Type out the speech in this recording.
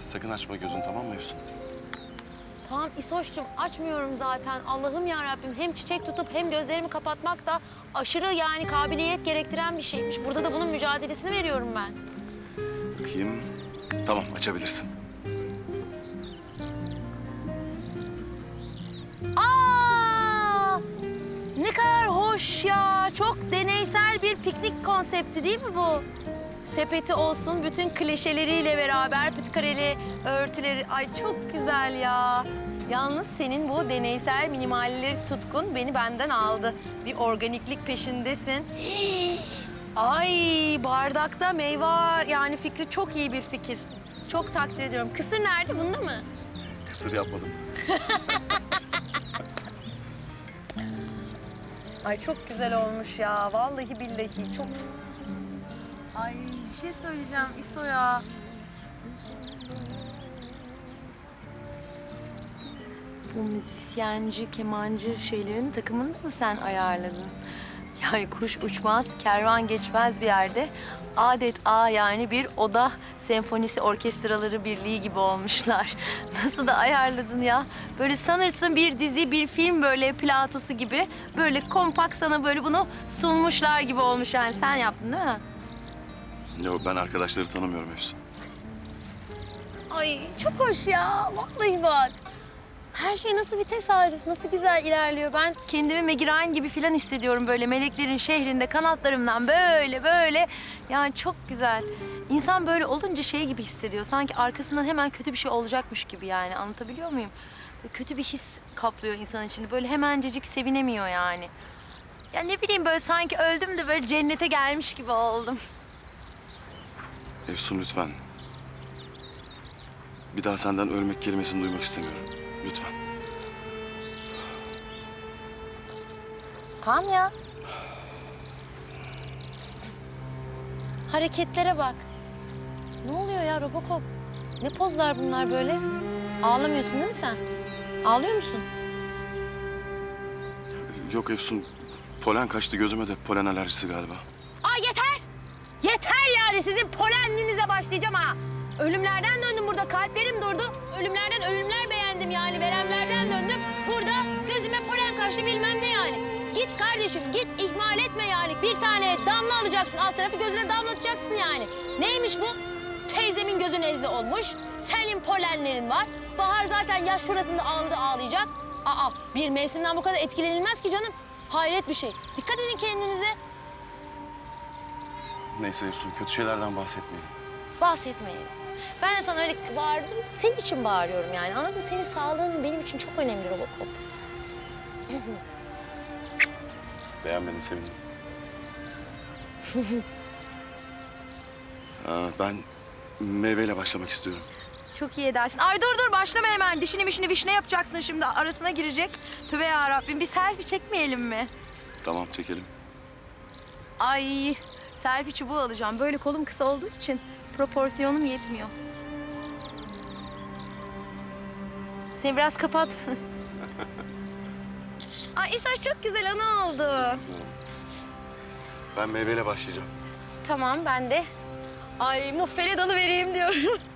Sakın açma gözün tamam mı Efsun? Tamam İsoş'cum açmıyorum zaten. Allah'ım ya Rabbim hem çiçek tutup hem gözlerimi kapatmak da aşırı yani kabiliyet gerektiren bir şeymiş. Burada da bunun mücadelesini veriyorum ben. Bakayım. Tamam açabilirsin. Aa! Ne kadar hoş ya. Çok deneysel bir piknik konsepti değil mi bu? Sepeti olsun bütün klişeleriyle beraber pütkareli örtüleri. Ay çok güzel ya. Yalnız senin bu deneysel minimalleri tutkun beni benden aldı. Bir organiklik peşindesin. Ay bardakta meyve yani fikri çok iyi bir fikir. Çok takdir ediyorum. Kısır nerede? Bunda mı? Kısır yapmadım. Ay çok güzel olmuş ya. Vallahi billahi çok... Ay bir şey söyleyeceğim İso ya. Bu müzisyenci, kemancı şeylerin takımını mı sen ayarladın? Yani kuş uçmaz, kervan geçmez bir yerde. Adet A yani bir oda senfonisi orkestraları birliği gibi olmuşlar. Nasıl da ayarladın ya? Böyle sanırsın bir dizi, bir film böyle platosu gibi. Böyle kompakt sana böyle bunu sunmuşlar gibi olmuş yani. Sen yaptın değil mi? Yok ben arkadaşları tanımıyorum Efsun. Ay çok hoş ya. Vallahi bak. Her şey nasıl bir tesadüf, nasıl güzel ilerliyor. Ben kendimi Megirain gibi falan hissediyorum böyle meleklerin şehrinde kanatlarımdan böyle böyle. Yani çok güzel. İnsan böyle olunca şey gibi hissediyor. Sanki arkasından hemen kötü bir şey olacakmış gibi yani. Anlatabiliyor muyum? Böyle kötü bir his kaplıyor insanın içini. Böyle hemencecik sevinemiyor yani. Ya ne bileyim böyle sanki öldüm de böyle cennete gelmiş gibi oldum. Efsun lütfen. Bir daha senden ölmek kelimesini duymak istemiyorum. Lütfen. Tamam ya. Hareketlere bak. Ne oluyor ya Robocop? Ne pozlar bunlar böyle? Ağlamıyorsun değil mi sen? Ağlıyor musun? Yok Efsun. Polen kaçtı gözüme de polen alerjisi galiba. Ay yeter! Yani sizin polenliğinize başlayacağım ha. Ölümlerden döndüm burada, kalplerim durdu. Ölümlerden ölümler beğendim yani, veremlerden döndüm. Burada gözüme polen kaçtı bilmem ne yani. Git kardeşim, git ihmal etme yani. Bir tane damla alacaksın, alt tarafı gözüne damlatacaksın yani. Neymiş bu? Teyzemin gözü nezle olmuş, senin polenlerin var. Bahar zaten yaş şurasında ağladı ağlayacak. Aa, bir mevsimden bu kadar etkilenilmez ki canım. Hayret bir şey. Dikkat edin kendinize. Neyse Efsun kötü şeylerden bahsetmeyelim. bahsetmeyin. Ben de sana öyle bağırdım. Senin için bağırıyorum yani. Anladın mı? Senin sağlığın benim için çok önemli Robocop. Beğenmeni sevindim. Aa, ben meyveyle başlamak istiyorum. Çok iyi edersin. Ay dur dur başlama hemen. Dişini mişini vişne yapacaksın şimdi. Arasına girecek. Tövbe ya Rabbim bir selfie çekmeyelim mi? Tamam çekelim. Ay selfie çubuğu alacağım. Böyle kolum kısa olduğu için proporsiyonum yetmiyor. Seni biraz kapat. Ay İsoş çok güzel ana oldu. Ben meyveyle başlayacağım. Tamam ben de. Ay muffele dalı vereyim diyorum.